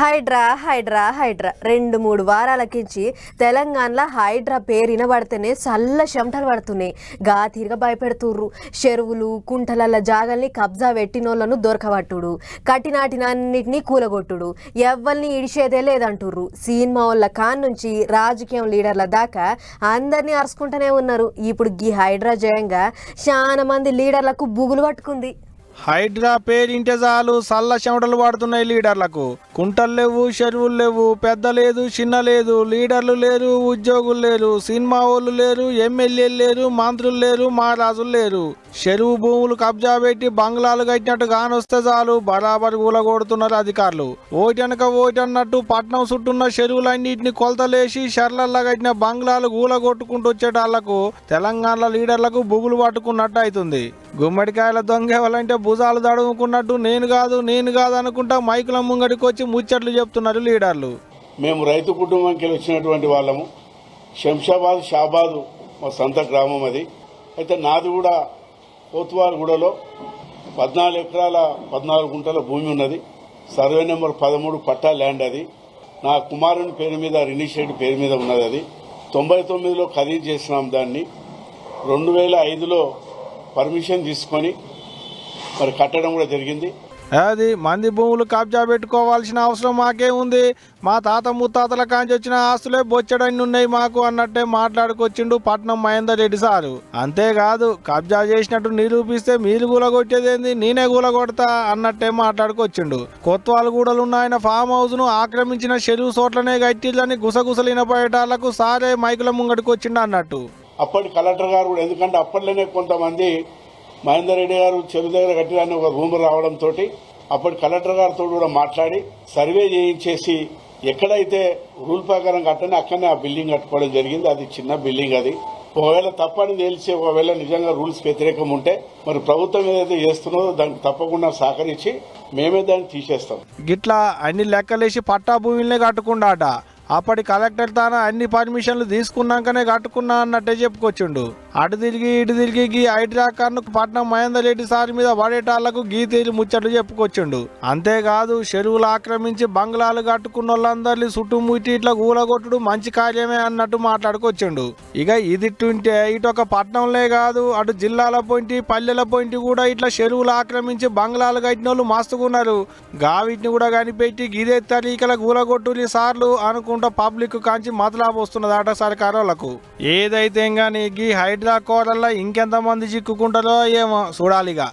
హైడ్రా హైడ్రా హైడ్రా. రెండు మూడు వారాలకించి తెలంగాణలో హైడ్రా పేరు వినబడితేనే చల్ల చెమటలు పడుతున్నాయి. గాతీరుగా భయపెడుతుర్రు. చెరువులు కుంటలల్ల జాగల్ని కబ్జా పెట్టినోళ్ళను దొరకబట్టుడు. కట్టినాటినన్నిటినీ కూలగొట్టుడు. ఎవరిని ఇడిచేదే లేదంటుర్రు. సినిమా వాళ్ళ కాన్ నుంచి రాజకీయం లీడర్ల దాకా అందరినీ అరుచుకుంటూనే ఉన్నారు. ఇప్పుడు గీ హైడ్రా జయంగా చాలా మంది లీడర్లకు బుగులు పట్టుకుంది. హైడ్రా పేరింటే చాలు సల్ల చెమటలు పడుతున్నాయి లీడర్లకు. కుంటలు లేవు చెరువులు లేవు పెద్ద లేదు చిన్న లేదు లీడర్లు లేరు ఉద్యోగులు లేరు సినిమా వాళ్ళు లేరు ఎమ్మెల్యేలు లేరు మంత్రులు లేరు మహారాజులు లేరు. చెరువు భూములు కబ్జా పెట్టి బంగ్లాలు కట్టినట్టు కానొస్తే చాలు బరాబర్ కూలగొడుతున్నారు అధికారులు. ఓటెనక ఓటన్నట్టు పట్నం చుట్టున్న చెరువులన్నింటిని కొలతలేసి షర్లల్లా కట్టిన బంగ్లాలు కూలగొట్టుకుంటూ వచ్చేటాళ్ళకు తెలంగాణ లీడర్లకు బుగులు పట్టుకున్నట్టు అవుతుంది గుమ్మడికాయల దొంగ ఎవరంటే భుజాలు దడుముకున్నట్టు నేను కాదు నేను కాదు అనుకుంటా మైకుల ముంగడికి వచ్చి ముచ్చట్లు చెప్తున్నారు లీడర్లు. మేము రైతు కుటుంబంకి వచ్చినటువంటి వాళ్ళము. శంషాబాద్ షాబాదు మా సొంత గ్రామం అది. అయితే నాది కూడా కోత్వాలగూడలో పద్నాలుగు ఎకరాల పద్నాలుగు గుంటల భూమి ఉన్నది. సర్వే నెంబర్ పదమూడు పట్టా ల్యాండ్ అది. నా కుమారుని పేరు మీద రినిషియేట్ పేరు మీద ఉన్నది అది. తొంభై తొమ్మిదిలో ఖరీదు చేసినాం దాన్ని. రెండు వేల ఐదులో పర్మిషన్ తీసుకొని మరి కట్టడం కూడా జరిగింది. అది మంది భూములు కబ్జా పెట్టుకోవాల్సిన అవసరం మాకే ఉంది. మా తాత ముత్తాతల కాంచి వచ్చిన ఆస్తులే బొచ్చడన్ని ఉన్నాయి మాకు అన్నట్టే మాట్లాడుకొచ్చిండు పట్నం మహేందర్ రెడ్డి సారు. అంతేకాదు కబ్జా చేసినట్టు నిరూపిస్తే మీరు కూలగొట్టేదేంది నేనే కూలగొడతా అన్నట్టే మాట్లాడుకొచ్చిండు. కొత్వాలగూడలు ఉన్న ఆయన ఫామ్ హౌస్ను ఆక్రమించిన చెరువు చోట్లనే కట్టిల్లని గుసగుసలు ఇనపడేటాళ్ళకు సారే మైకుల ముంగడికి వచ్చిండు అన్నట్టు. అప్పటి కలెక్టర్ గారు కూడా ఎందుకంటే అప్పట్లోనే కొంతమంది మహేందర్ రెడ్డి గారు చెరువు దగ్గర కట్టిరని ఒక రూమ్ రావడంతో అప్పటి కలెక్టర్ గారితో కూడా మాట్లాడి సర్వే చేయించేసి ఎక్కడైతే రూల్ ప్రకారం కట్టని అక్కడనే ఆ బిల్డింగ్ కట్టుకోవడం జరిగింది. అది చిన్న బిల్డింగ్ అది. ఒకవేళ తప్పని తెలిసి ఒకవేళ నిజంగా రూల్స్ వ్యతిరేకం ఉంటే మరి ప్రభుత్వం ఏదైతే చేస్తున్నదో దానికి తప్పకుండా సహకరించి మేమే దాన్ని తీసేస్తాం. గిట్లా అన్ని లెక్కలేసి పట్టా భూమిని కట్టుకుండాట. అప్పటి కలెక్టర్ తాన అన్ని పర్మిషన్లు తీసుకున్నాకనే కట్టుకున్నా అన్నట్టే చెప్పుకొచ్చిండు. అటు తిరిగి ఇటు తిరిగి గీ హైడ్రా పట్నం మహేందర్ రెడ్డి సార్ మీద పడేటాళ్ళకు గీ ముచ్చట్లు చెప్పుకొచ్చిండు. అంతేకాదు చెరువులు ఆక్రమించి బంగ్లాలు కట్టుకున్న వాళ్ళందరినీ చుట్టుముట్టి ఇట్లా కూలగొట్టుడు మంచి కార్యమే అన్నట్టు మాట్లాడుకొచ్చిండు. ఇక ఇదిట్టుంటే ఇటు ఒక పట్నంలే కాదు అటు జిల్లాల పొంటి పల్లెల పొంటి కూడా ఇట్లా చెరువులు ఆక్రమించి బంగ్లాలు కట్టిన వాళ్ళు మస్తుకున్నారు గావిటిని కూడా కనిపెట్టి గిదే తరీకల కూలగొట్టులి సార్లు అనుకుంటా పబ్లిక్ కాంచి వస్తున్నది ఆట సర్కారోళ్ళకు ఏదైతే గానీ గీ హైడ్రా కోరల్లో ఇంకెంతమంది చిక్కుకుంటారో ఏమో చూడాలిగా.